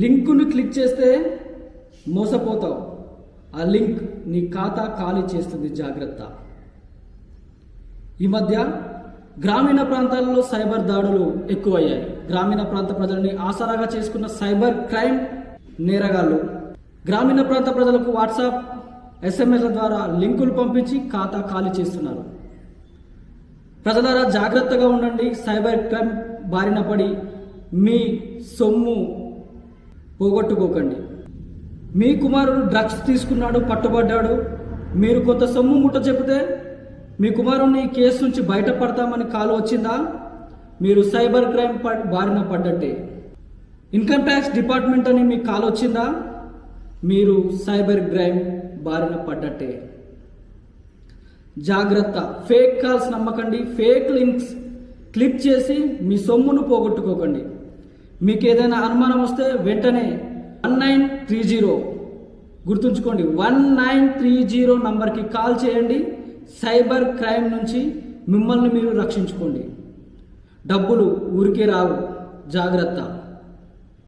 లింకును click చేస్తే మోసపోతావు. ఆ link నీ ఖాతా ఖాళీ చేస్తుంది జాగ్రత్త. ఈ మధ్య గ్రామీణ ప్రాంతాలలో సైబర్ దాడులు ఎక్కువయ్యాయి. గ్రామీణ ప్రాంత ప్రజల్ని ఆసరాగా చేసుకున్న సైబర్ క్రైమ్ నేరగాళ్ళు. గ్రామీణ ప్రాంత ప్రజలకు వాట్సాప్ ఎస్ఎంఎస్ల ద్వారా లింకులు పంపించి ఖాతా ఖాళీ చేస్తున్నారు. ప్రజలారా జాగ్రత్తగా ఉండండి. సైబర్ క్రైమ్ బారిన పడి మీ సొమ్ము పోగొట్టుకోకండి. మీ కుమారుడు డ్రగ్స్ తీసుకున్నాడు పట్టుబడ్డాడు. మీరు కొంత సొమ్ము ముట్ట చెబితే మీ కుమారుడిని ఈ కేసు నుంచి బయటపడతామని కాల్ వచ్చిందా? మీరు సైబర్ క్రైమ్ బారిన పడ్డట్టే. ఇన్కమ్ ట్యాక్స్ డిపార్ట్మెంట్ అని మీకు కాల్ వచ్చిందా? మీరు సైబర్ క్రైమ్ బారిన పడ్డట్టే. జాగ్రత్త. ఫేక్ కాల్స్ నమ్మకండి. ఫేక్ లింక్స్ క్లిక్ చేసి మీ సొమ్మును పోగొట్టుకోకండి. మీకు ఏదైనా అనుమానం వస్తే వెంటనే వన్ నైన్ త్రీ జీరో గుర్తుంచుకోండి వన్ నైన్ త్రీ జీరో నంబర్కి కాల్ చేయండి. సైబర్ క్రైమ్ నుంచి మిమ్మల్ని మీరు రక్షించుకోండి. డబ్బులు ఊరికే రావు. జాగ్రత్త.